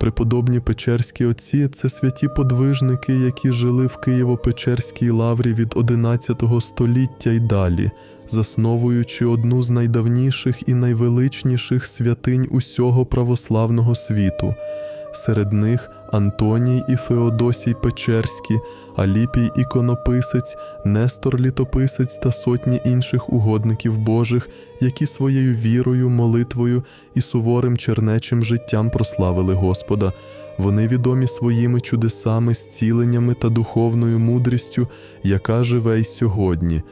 Преподобні Печерські отці це святі подвижники, які жили в Києво-Печерській лаврі від 11 століття й далі, засновуючи одну з найдавніших і найвеличніших святинь усього православного світу. Серед них Антоній і Феодосій Печерські, Аліпій іконописець, Нестор Літописець та сотні інших угодників Божих, які своєю вірою, молитвою і суворим чернечим життям прославили Господа. Вони відомі своїми чудесами, зціленнями та духовною мудрістю, яка живе й сьогодні.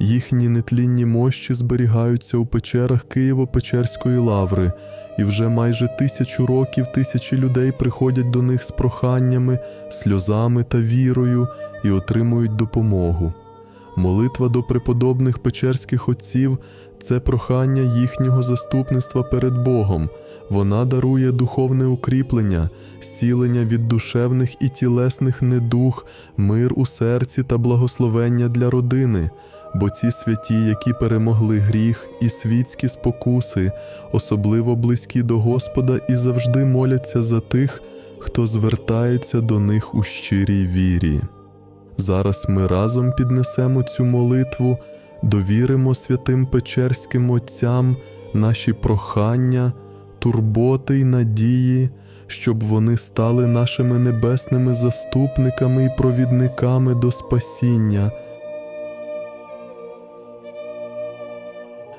Їхні нетлінні мощі зберігаються у печерах Києво-Печерської лаври, і вже майже тисячу років тисячі людей приходять до них з проханнями, сльозами та вірою і отримують допомогу. Молитва до преподобних печерських отців це прохання їхнього заступництва перед Богом. Вона дарує духовне укріплення, зцілення від душевних і тілесних недух, мир у серці та благословення для родини. Бо ці святі, які перемогли гріх і світські спокуси, особливо близькі до Господа і завжди моляться за тих, хто звертається до них у щирій вірі. Зараз ми разом піднесемо цю молитву, довіримо святим Печерським отцям наші прохання, турботи й надії, щоб вони стали нашими небесними заступниками і провідниками до спасіння.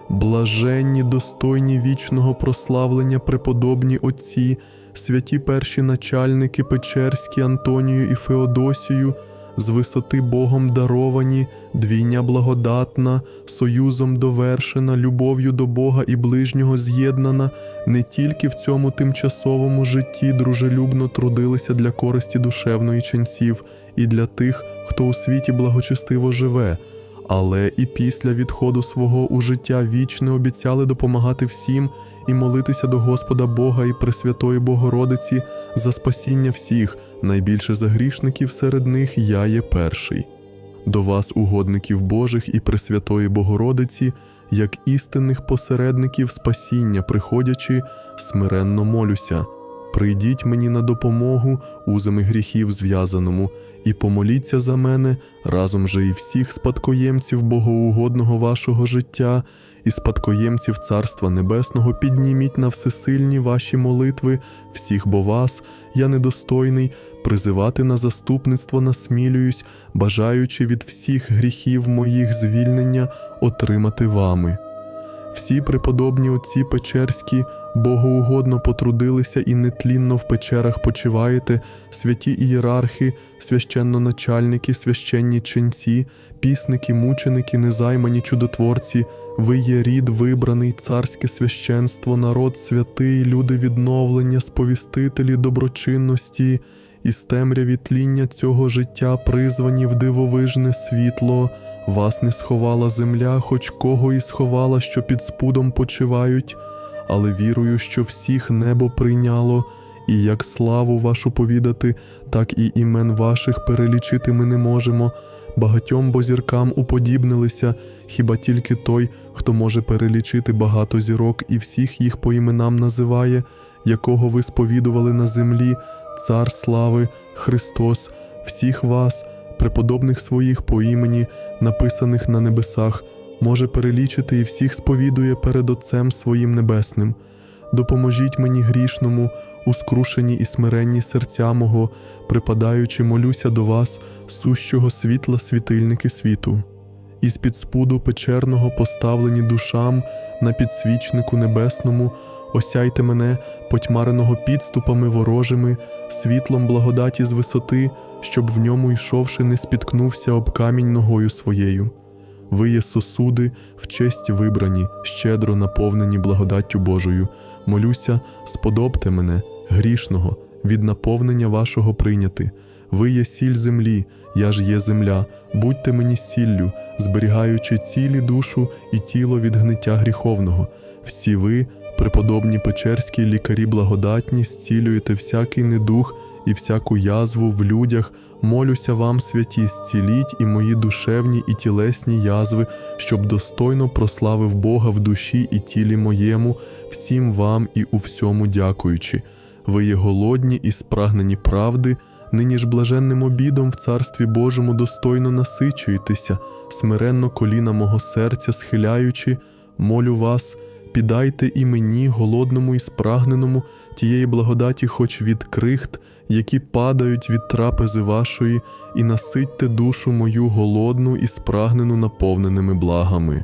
Блаженні, достойні вічного прославлення преподобні отці, святі перші начальники Печерські Антонію і Феодосію, з висоти Богом даровані, двійня благодатна, союзом довершена, любов'ю до Бога і ближнього з'єднана, не тільки в цьому тимчасовому житті дружелюбно трудилися для користі душевної ченців і для тих, хто у світі благочестиво живе але і після відходу свого у життя вічне обіцяли допомагати всім і молитися до Господа Бога і Пресвятої Богородиці за спасіння всіх, найбільше за грішників серед них я є перший. До вас, угодників Божих і Пресвятої Богородиці, як істинних посередників спасіння, приходячи, смиренно молюся. Прийдіть мені на допомогу узами гріхів зв'язаному, і помоліться за мене разом же і всіх спадкоємців богоугодного вашого життя, і спадкоємців Царства Небесного підніміть на всесильні ваші молитви, всіх бо вас, я недостойний, призивати на заступництво насмілююсь, бажаючи від всіх гріхів моїх звільнення отримати вами. Всі преподобні отці Печерські богоугодно потрудилися і нетлінно в печерах почиваєте, святі ієрархи, священноначальники, священні ченці, пісники, мученики, незаймані чудотворці, ви є рід вибраний, царське священство, народ святий, люди відновлення, сповістителі доброчинності, і з темряві тління цього життя призвані в дивовижне світло. Вас не сховала земля, хоч кого і сховала, що під спудом почивають, але вірую, що всіх небо прийняло, і як славу вашу повідати, так і імен ваших перелічити ми не можемо. Багатьом бо зіркам уподібнилися, хіба тільки той, хто може перелічити багато зірок і всіх їх по іменам називає, якого ви сповідували на землі, цар слави, Христос, всіх вас преподобних своїх по імені, написаних на небесах, може перелічити і всіх сповідує перед Отцем своїм небесним. Допоможіть мені грішному, у скрушені і смиренні серця мого, припадаючи, молюся до вас, сущого світла світильники світу. Із під спуду печерного поставлені душам на підсвічнику небесному, осяйте мене, потьмареного підступами ворожими, світлом благодаті з висоти, щоб в ньому йшовши, не спіткнувся об камінь ногою своєю. Ви є сосуди, в честь вибрані, щедро наповнені благодаттю Божою. Молюся, сподобте мене, грішного, від наповнення вашого прийняти. Ви є сіль землі, я ж є земля, Будьте мені сіллю, зберігаючи цілі душу і тіло від гниття гріховного. Всі ви, преподобні печерські лікарі благодатні, зцілюєте всякий недух і всяку язву в людях. Молюся вам, святі, зціліть і мої душевні і тілесні язви, щоб достойно прославив Бога в душі і тілі моєму, всім вам і у всьому дякуючи. Ви є голодні і спрагнені правди, нині ж блаженним обідом в Царстві Божому достойно насичуєтеся, смиренно коліна мого серця схиляючи, молю вас, підайте і мені, голодному і спрагненому, тієї благодаті, хоч від крихт, які падають від трапези вашої, і наситьте душу мою голодну і спрагнену наповненими благами.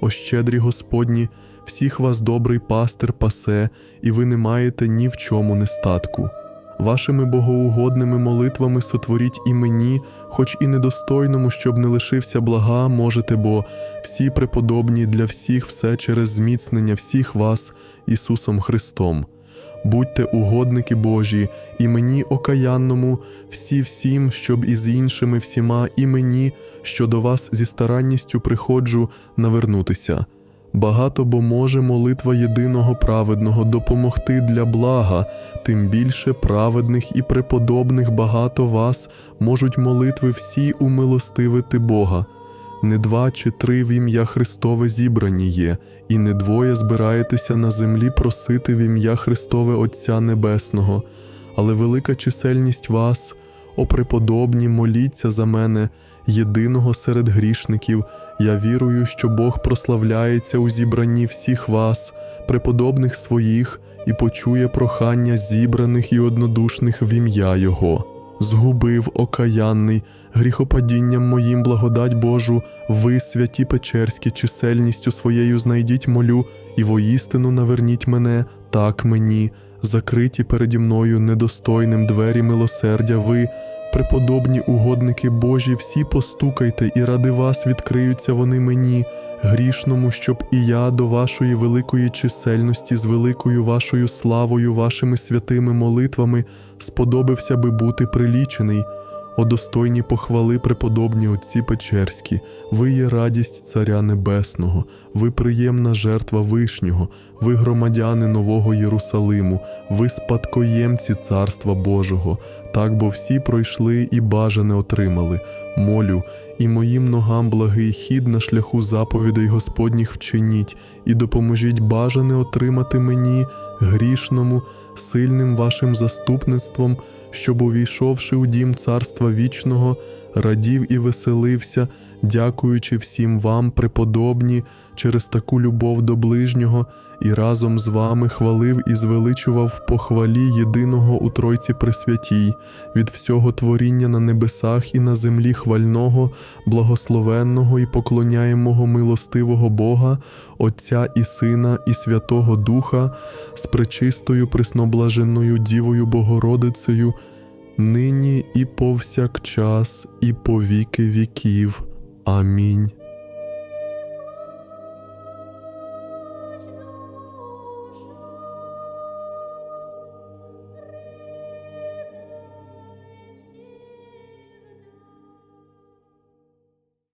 О щедрі Господні, всіх вас добрий пастир пасе, і ви не маєте ні в чому нестатку. Вашими богоугодними молитвами сотворіть і мені, хоч і недостойному, щоб не лишився блага, можете, бо всі преподобні для всіх все через зміцнення всіх вас Ісусом Христом. Будьте угодники Божі, і мені окаянному, всі всім, щоб і з іншими всіма, і мені, що до вас зі старанністю приходжу, навернутися. Багато бо може молитва єдиного праведного допомогти для блага, тим більше праведних і преподобних багато вас можуть молитви всі умилостивити Бога. Не два чи три в ім'я Христове зібрані є, і не двоє збираєтеся на землі просити в ім'я Христове Отця Небесного, але велика чисельність вас, о преподобні, моліться за мене, єдиного серед грішників. Я вірую, що Бог прославляється у зібранні всіх вас, преподобних своїх, і почує прохання зібраних і однодушних в ім'я Його. Згубив окаянний, гріхопадінням моїм благодать Божу, ви, святі Печерські, чисельністю своєю знайдіть молю, і воістину наверніть мене, так мені, закриті переді мною недостойним двері милосердя ви, преподобні угодники Божі, всі постукайте, і ради вас відкриються вони мені, грішному, щоб і я до вашої великої чисельності з великою вашою славою, вашими святими молитвами сподобався би бути прилічений. О достойні похвали преподобні отці Печерські, ви є радість Царя Небесного, ви приємна жертва Вишнього, ви громадяни Нового Єрусалиму, ви спадкоємці Царства Божого, так бо всі пройшли і бажане отримали. Молю, і моїм ногам благий хід на шляху заповідей Господніх вчиніть, і допоможіть бажане отримати мені, грішному, сильним вашим заступництвом, щоб, увійшовши у дім Царства Вічного, радів і веселився, дякуючи всім вам, преподобні, через таку любов до ближнього, і разом з вами хвалив і звеличував в похвалі єдиного у Тройці Пресвятій, від всього творіння на небесах і на землі хвального, благословенного і поклоняємого милостивого Бога, Отця і Сина, і Святого Духа, з пречистою пресноблаженною Дівою Богородицею, нині і повсякчас, і по віки віків. Амінь.